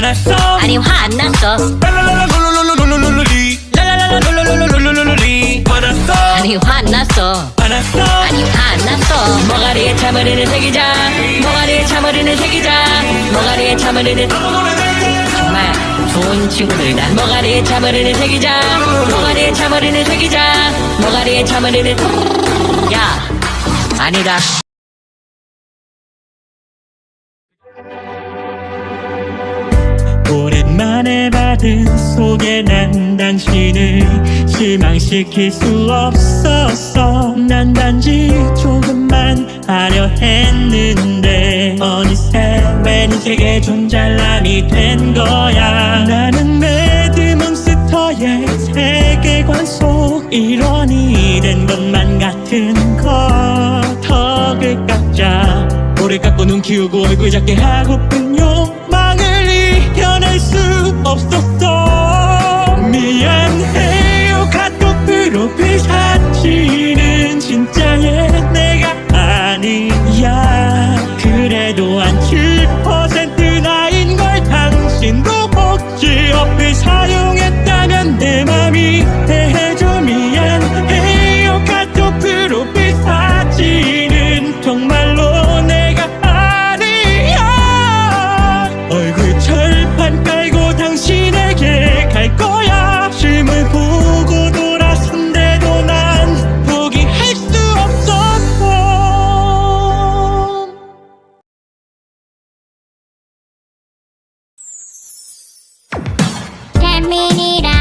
화났어? 아니 화안 났어. 아니 화 안 났어 화났어 아니 화 안 났어 머가리에 참 흐르는 새기자 머가리에 참 흐르는 새기자 머가리에 참 흐르는 정말 좋은 친구들이다 머가리에 참 흐르는 새기자 머가리에 참 흐르는 새기자 머가리에 참 흐르는 야 아니다 오랜만에 받은 소개 난 당신을 실망시킬 수 없었어. 난 단지 조금만 하려 했는데 어느새 웬 세계 존잘남이 된 거야. 나는 매드몬스터의 세계관 속 일원이 된 것만 같은 거 턱을 깎자. 오래 깎고 눈 키우고 얼굴 작게 하고픈 욕 어플 사용했다면 내 맘이 We need a.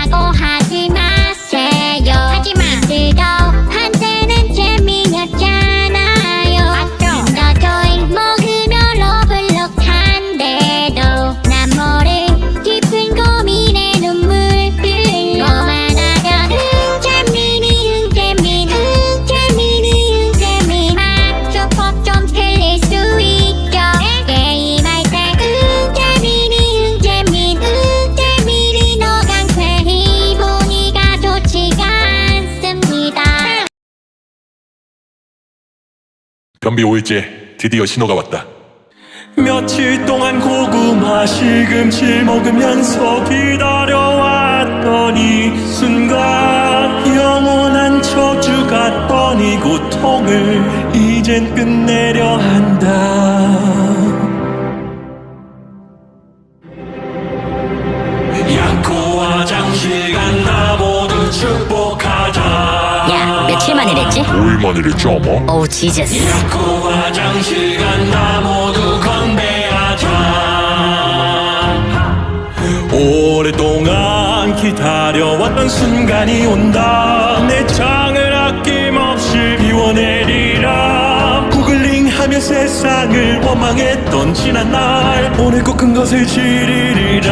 변비 5일째 드디어 신호가 왔다. 며칠 동안 고구마 시금치 먹으면서 기다려왔더니 순간 영원한 저주 같더니 고 통을 이젠 끝내려 한다 5일 만 이랬지 아마? 오우 지저스 양코 화장시간 나 모두 건배하자 오랫동안 기다려왔던 순간이 온다. 내 창을 아낌없이 비워내리라. 구글링하며 세상을 원망했던 지난 날. 오늘 꼭 큰 것을 지르리라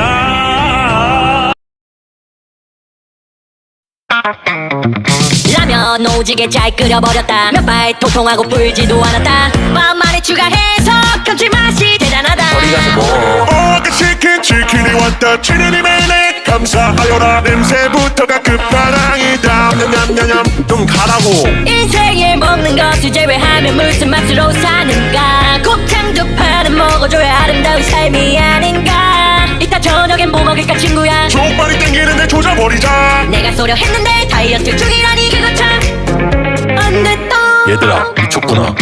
라면 오지게 잘 끓여버렸다. 몇발 통통하고 불지도 않았다. 마음만에 추가해서 감칠맛이 대단하다. 어디 가서 뭐 어그 치킨 치킨이 왔다. 치킨이 매네 감사하여라. 냄새부터가 끝판왕이다. 냠냠냠냠. 좀 가라고. 인생에 먹는 것을 제외하면 무슨 맛으로 사는가 조져버리자. 내가 쏘려 했는데 다이어트 중이라니 그거 참 안 됐다 얘들아 미쳤구나